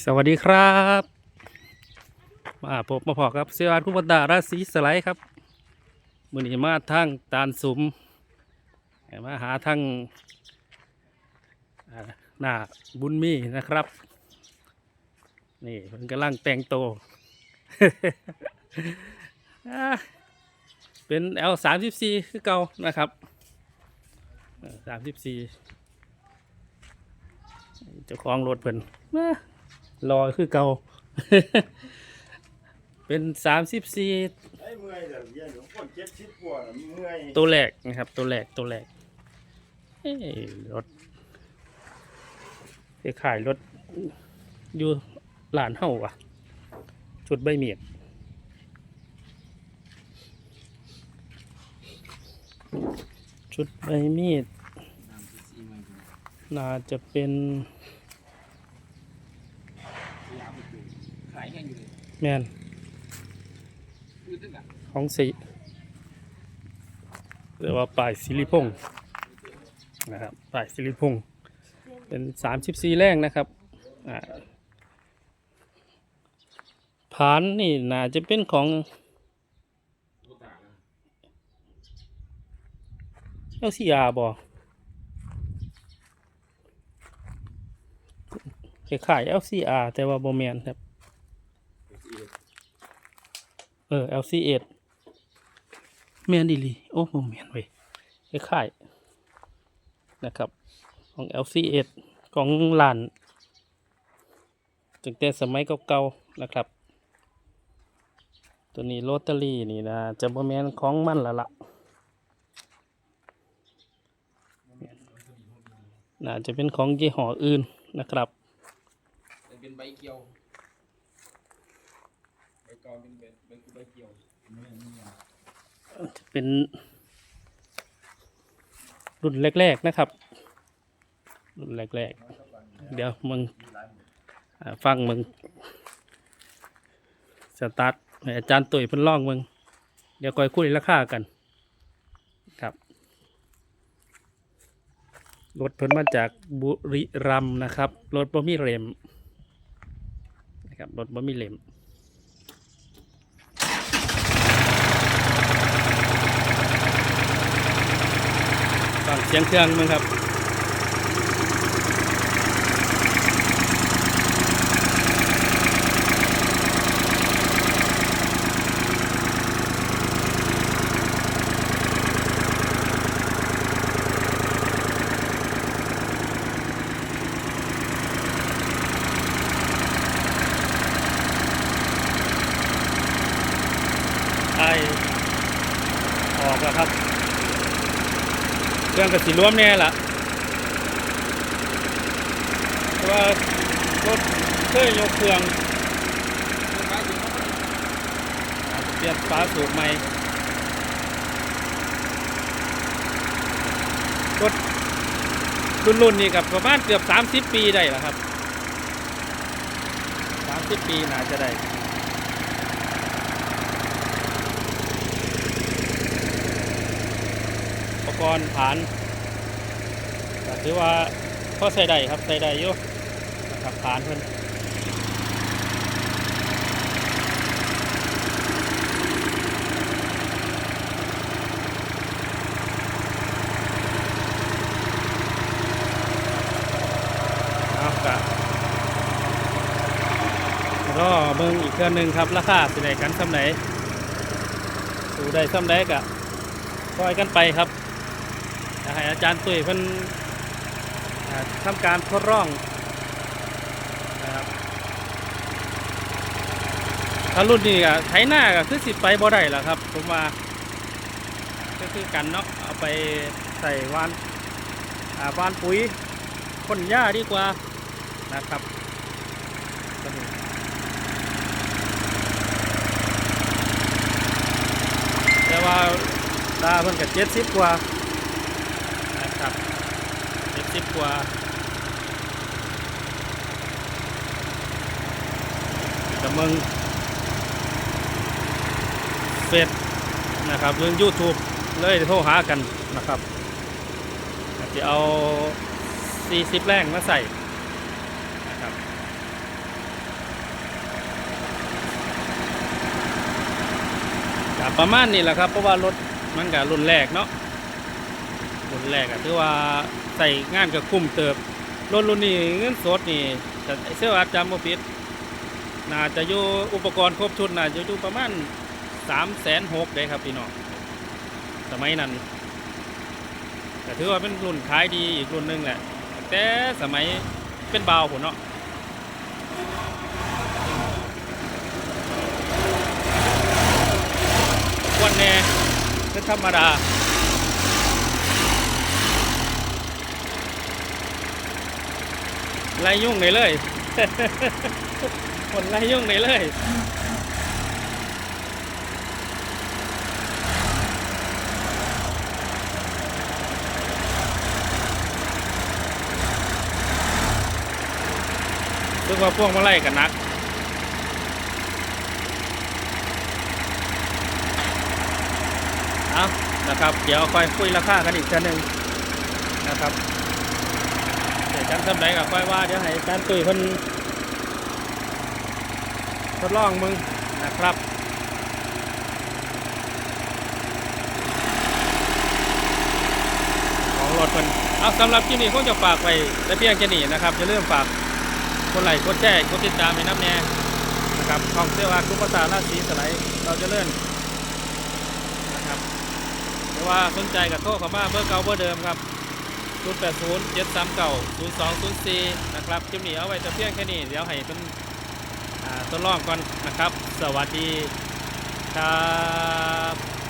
สวัสดีครับ มาพบมาพอครับเสียอาร์คุปตาราศีสไลด์ครับมือนี้มาทางตานสุมมาหาทางหน้าบุญมีนะครับ นี่เพิ่นกำลังแต่งโต เป็น L สามสิบสี่คือเก่านะครับสามสิบสี่เจ้าของรถเพิ่นมา รอคือเก่า เป็นสามสิบสี่ไอ้เมื่อยเดี๋ยวเย็นหลวงพ่อเจ็ดสิบกว่าน่ะเมื่อยตัวแรกนะครับ ตัวแรกตัวแรกเอ้ยรถไปขายรถอยู่หลานเฮาว่ะชุดใบเมียดชุดใบมีด น่าจะเป็น ขายแห้งอยู่เลย แมนของสีหรือว่าป่ายสิริพงศ์นะครับป่ายสิริพงศ์เป็นสามสิบสี่แรงนะครับผานนี่น่าจะเป็นของเอลซีอาบอคล้ายๆ LCR แต่ว่าโบแมนครับ เออ LC8 แมนดีลีโอ้โมแมนเว้ยคล้ายๆนะครับ ของ LC8 ของลานตั้งแต่สมัยเก่าๆนะครับ ตัวนี้โรตารี่นี่นะจะโมแมนของมันละละน่าจะเป็นของยี่ห้ออื่นนะครับเป็นใบเกียว กอนเป็นใบใบใบเกียวจะเป็น รุ่นแรก ๆ นะครับ รุ่นแรก ๆ เดี๋ยวมึงฟังมึงสตาร์ทอาจารย์ตุ๋ยเพิ่นล่องมึง เดี๋ยวคอยคุยราคากัน ครับรถเพิ่นมาจากบุรีรัมนะครับ รถบ่มีเลมนะครับ รถบ่มีเลม ฟังเสียงเครื่องมึงครับไอออกแล้วครับ เครื่องกับสีร่วมแน่ละเพราะว่ารถเคยยกเครื่องเปลี่ยนฟ้าสูบใหม่รถรุ่นรุ่นนี้กับประมาณเกือบ 30 ปีได้แล้วครับ 30 ปีน่าจะได้ อุป กรณ์ฐานถือว่าพอใส่ได้ครับใส่ได้อยู่นะครับฐานเพิ่นเอากะก็เบิ่งอีกเครื่องหนึ่งครับ ราคาสิได้กันซ้ำไหนดูได้ซ้ำไหนกะซอยกันไปครับ ให้อาจารย์ตุ้ยเพิ่นทำการทดลองนะครับถ้ารุ่นนี้ก็ไถหน้าก็คือสิไปบ่ได้แล้วครับ ผมว่าก็คือกันเนาะเอาไปใส่วานวานปุ๋ยพ่นหญ้าดีกว่านะครับแต่ว่าตาเพิ่นกับเจ็ดสิบกว่า สิบกว่าแต่มึงเฟซนะครับเรื่องยูทูบเลยโทรหากันนะครับจะเอาสี่สิบแรงมาใส่ประมาณนี้แหละครับเพราะว่ารถมันกับรุ่นแรกเนาะ รุ่นแรกอะถือว่าใส่งานกับคุ้มเติบรถรุ่นนี้เงินสดนี่แต่เสื้ออาจำบ่ผิดน่าจะอยู่อุปกรณ์ครบชุดน่าจะอยู่ประมาณสามแสนหกเลยครับพี่น้องสมัยนั้นแต่ถือว่าเป็นรุ่นขายดีอีกรุ่นหนึงแหละแต่สมัยเป็นเบาผมเนาะวันแน่เป็นธรรมดา ไล่ยุ่งเลยเลยคนไล่ยุ่งเลยเลยซึ่งว่าพวกมาไล่กันนัก เอานะครับ เดี๋ยวค่อยคุยราคากันอีกทีหนึ่งนะครับ จันทำไหนกับค่อยว่าเดี๋ยวให้อารตุยเพิ่นทดลองมึงนะครับของรถเพิ่นเอาสำหรับที่นี่คงจะฝากไว้แต่เพียงแค่นี้นะครับอย่าลืมฝากกดไลค์กดแชร์กดติดตามให้น้ำแน่นะครับของเสื้อวาคุปตาราศีสไลด์เราจะเลื่อนนะครับหรือว่าสนใจกับโทรเข้ามาเบอร์เก่าเบอร์เดิมครับ 080 739 0204 นะครับคลิปนี้เอาไว้จะเพียงแค่นี้ เดี๋ยวให้เป็นอ่าทดลองก่อนนะครับ สวัสดีครับ